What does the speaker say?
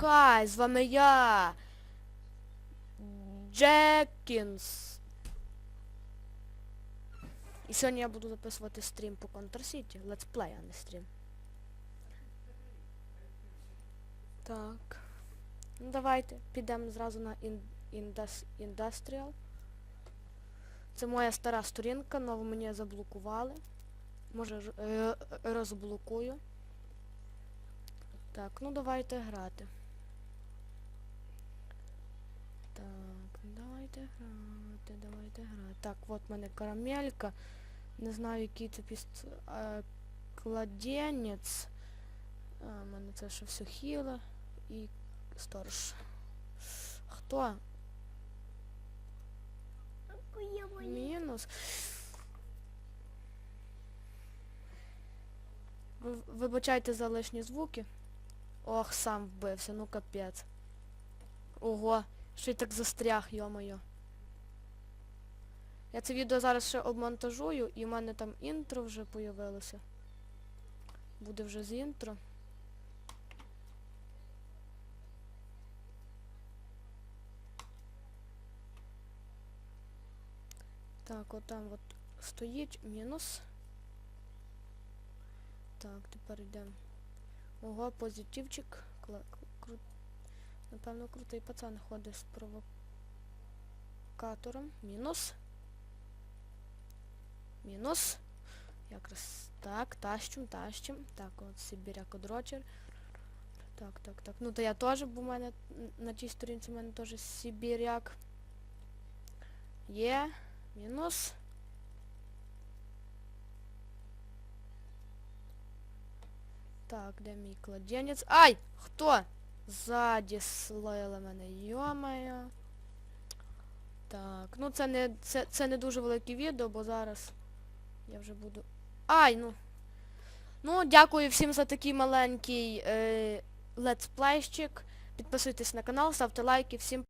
гайз, з вами я. Джекінс. І сьогодні я буду записувати стрім по Counter City. Летсплей, а не стрім. Так. Ну давайте, підемо зразу на Industrial. Це моя стара сторінка, нову мені заблокували. Може е, розблокую. Так, ну давайте грати. Так, давайте грати, давайте грати. Так, от в мене карамелька. Не знаю, який це піст... е, кладенець. А, мене це ще все хіле. І сторож. Хто? Мінус. Вибачайте за лишні звуки. Ох, сам вбився, ну капець. Ого, ще й так застряг, йо-моє. Я це відео зараз ще обмонтажую, і в мене там інтро вже появилося. Буде вже з інтро. Так, от там от стоїть мінус. Так, тепер йдемо. Ого, позитивчик. Кру... Напевно, крутий пацан ходить з провокатором. Мінус. Мінус. Якраз так, тащим, тащим. Так, от Сибіряк одрочер. Так, так, так. Ну то я теж, бо в мене на тій сторінці в мене теж Сибіряк. Є. Мінус. Так, де мій кладенець? Ай! Хто? Ззаді слили мене, йомаю. Так, ну це не це, це не дуже велике відео, бо зараз я вже буду. Ай, ну. Ну, дякую всім за такий маленький е, летсплейщик. Підписуйтесь на канал, ставте лайки, всім